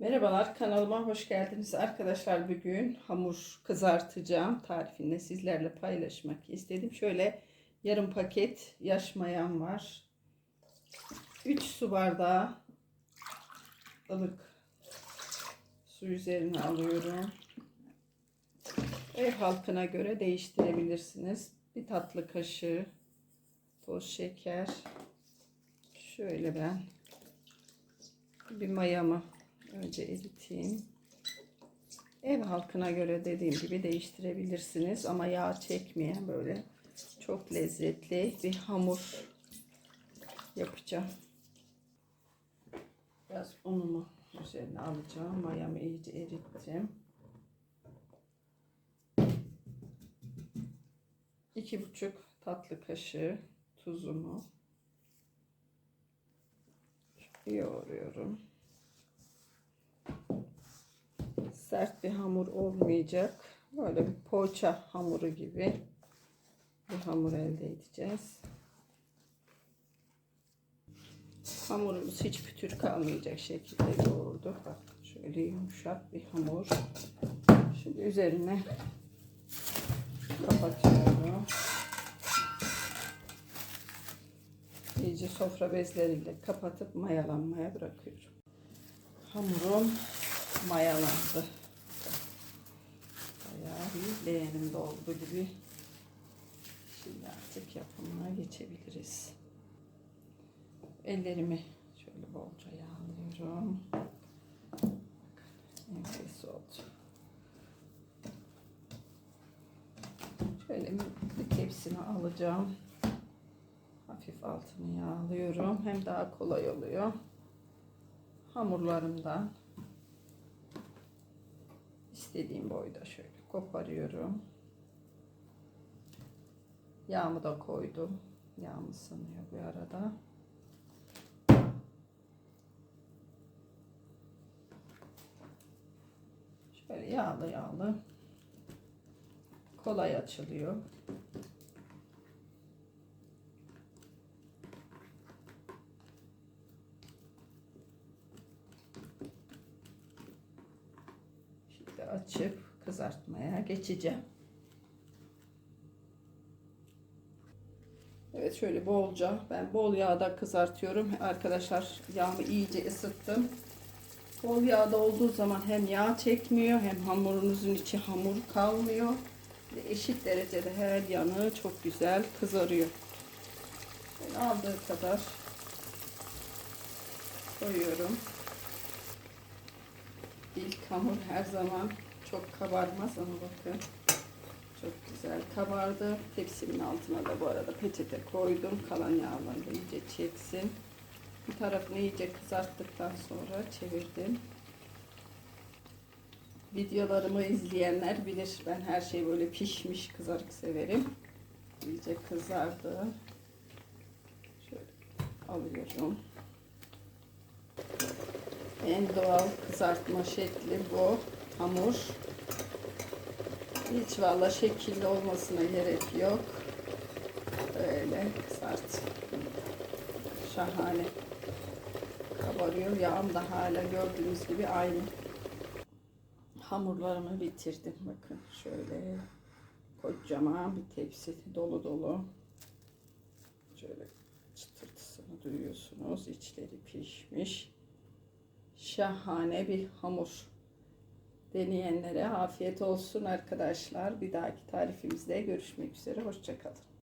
Merhabalar kanalıma hoş geldiniz arkadaşlar. Bugün hamur kızartacağım tarifini sizlerle paylaşmak istedim. Şöyle yarım paket yaş mayam var. 3 su bardağı ılık su üzerine alıyorum. Ev halkına göre değiştirebilirsiniz. Bir tatlı kaşığı toz şeker. Şöyle ben bir mayamı Önce eriteyim. Ev halkına göre dediğim gibi değiştirebilirsiniz ama yağ çekmeyen böyle çok lezzetli bir hamur yapacağım. Biraz unumu üzerine alacağım. Mayamı iyice erittim. İki buçuk tatlı kaşığı tuzumu yoğuruyorum. Sert bir hamur olmayacak. Böyle bir poğaça hamuru gibi bir hamur elde edeceğiz. Hamurumuz hiç pütür kalmayacak şekilde yoğurduk. Bak şöyle yumuşak bir hamur. Şimdi üzerine kapatıyorum. İyice sofra bezleriyle kapatıp mayalanmaya bırakıyorum. Hamurum mayalandı. Bayağı bir leğenim doldu gibi. Şimdi artık yapımına geçebiliriz. Ellerimi şöyle bolca yağlıyorum. Bakın enfes oldu. Şöyle bir tepsine alacağım. Hafif altını yağlıyorum. Hem daha kolay oluyor. Hamurlarımdan istediğim boyda şöyle koparıyorum. Yağımı da koydum. Yağım ısınıyor bir arada. Şöyle yağlı yağlı. Kolay açılıyor. Şimdi açıp kızartmaya geçeceğim. Evet şöyle bolca ben bol yağda kızartıyorum. Arkadaşlar yağımı iyice ısıttım. Bol yağda olduğu zaman hem yağ çekmiyor hem hamurunuzun içi hamur kalmıyor. Ve eşit derecede her yanı çok güzel kızarıyor. Ben aldığı kadar koyuyorum. İlk hamur her zaman çok kabarmaz ama bakın çok güzel kabardı. Tepsimin altına da bu arada peçete koydum. Kalan yağları da iyice çeksin. Bir tarafını iyice kızarttıktan sonra çevirdim. Videolarımı izleyenler bilir. Ben her şey böyle pişmiş kızarık severim. İyice kızardı. Şöyle alıyorum. En doğal kızartma şekli bu. Hamur. Hiç valla şekilli olmasına gerek yok. Böyle kızart. Şahane. Kabarıyor. Yağım da hala gördüğünüz gibi aynı. Hamurlarımı bitirdim. Bakın şöyle kocaman bir tepsi dolu dolu. Şöyle çıtırtısını duyuyorsunuz. İçleri pişmiş. Şahane bir hamur. Deneyenlere afiyet olsun arkadaşlar. Bir dahaki tarifimizde görüşmek üzere. Hoşçakalın.